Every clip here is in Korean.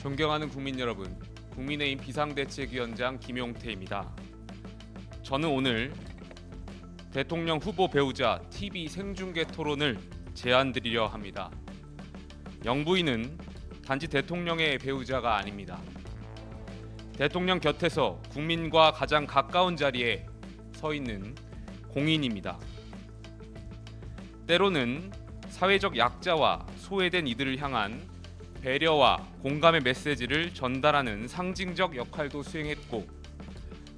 존경하는 국민 여러분, 국민의힘 비상대책위원장 김용태입니다. 저는 오늘 대통령 후보 배우자 TV 생중계 토론을 제안드리려 합니다. 영부인은 단지 대통령의 배우자가 아닙니다. 대통령 곁에서 국민과 가장 가까운 자리에 서 있는 공인입니다. 때로는 사회적 약자와 소외된 이들을 향한 배려와 공감의 메시지를 전달하는 상징적 역할도 수행했고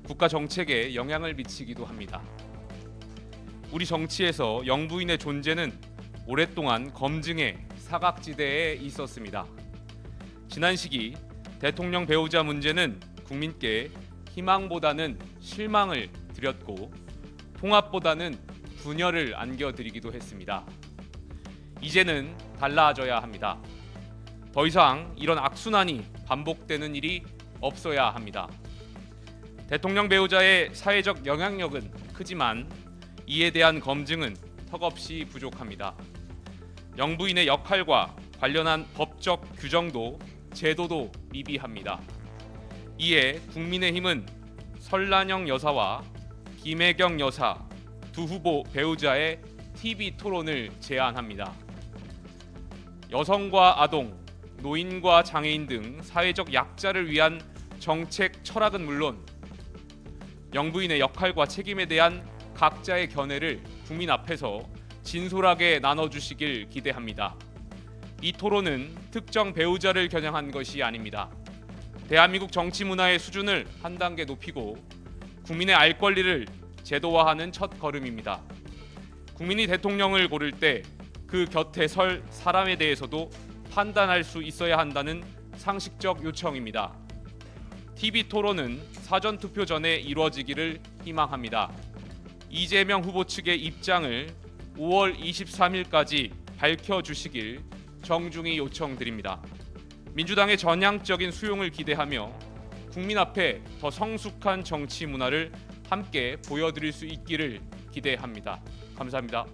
국가 정책에 영향을 미치기도 합니다. 우리 정치에서 영부인의 존재는 오랫동안 검증의 사각지대에 있었습니다. 지난 시기 대통령 배우자 문제는 국민께 희망보다는 실망을 드렸고 통합보다는 분열을 안겨드리기도 했습니다. 이제는 달라져야 합니다. 더 이상 이런 악순환이 반복되는 일이 없어야 합니다. 대통령 배우자의 사회적 영향력은 크지만 이에 대한 검증은 턱없이 부족합니다. 영부인의 역할과 관련한 법적 규정도 제도도 미비합니다. 이에 국민의힘은 설란영 여사와 김혜경 여사 두 후보 배우자의 TV 토론을 제안합니다. 여성과 아동, 노인과 장애인 등 사회적 약자를 위한 정책 철학은 물론 영부인의 역할과 책임에 대한 각자의 견해를 국민 앞에서 진솔하게 나눠주시길 기대합니다. 이 토론은 특정 배우자를 겨냥한 것이 아닙니다. 대한민국 정치 문화의 수준을 한 단계 높이고 국민의 알 권리를 제도화하는 첫 걸음입니다. 국민이 대통령을 고를 때 그 곁에 설 사람에 대해서도 판단할 수 있어야 한다는 상식적 요청입니다. TV 토론은 사전 투표 전에 이루어지기를 희망합니다. 이재명 후보 측의 입장을 5월 23일까지 밝혀 주시길 정중히 요청드립니다. 민주당의 전향적인 수용을 기대하며 국민 앞에 더 성숙한 정치 문화를 함께 보여드릴 수 있기를 기대합니다. 감사합니다.